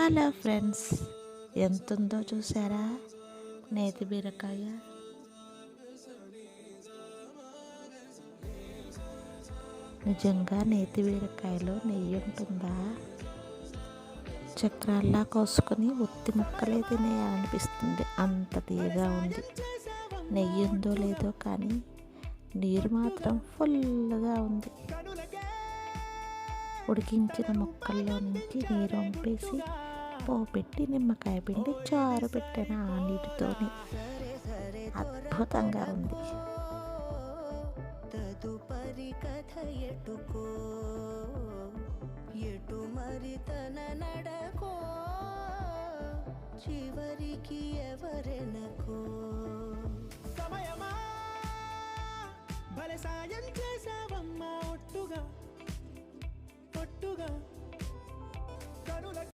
Hello friends ఎంత ఉందో చూసారా నేతి బీరకాయ. నిజంగా నేతి బీరకాయలో నెయ్యి ఉంటుందా? చక్రాల్లా కోసుకొని ఉత్తి ముక్కలే తినేయాలనిపిస్తుంది. అంత తీయగా ఉంది. నెయ్యి ఉందో లేదో కానీ నీరు మాత్రం ఫుల్గా ఉంది. ఉడికించిన ముక్కల్లో నుంచి నీరు పంపేసి పోపెట్టి నిమ్మకాయ పిండి చారు పెట్టాను ఆ నీటితోని. అద్భుతంగా ఉంది. తదుపరి కథ ఎటుకో ఎటు మరి తన నడకో చివరికి ఎవరెనకో సమయమా? బలసాయం సాయం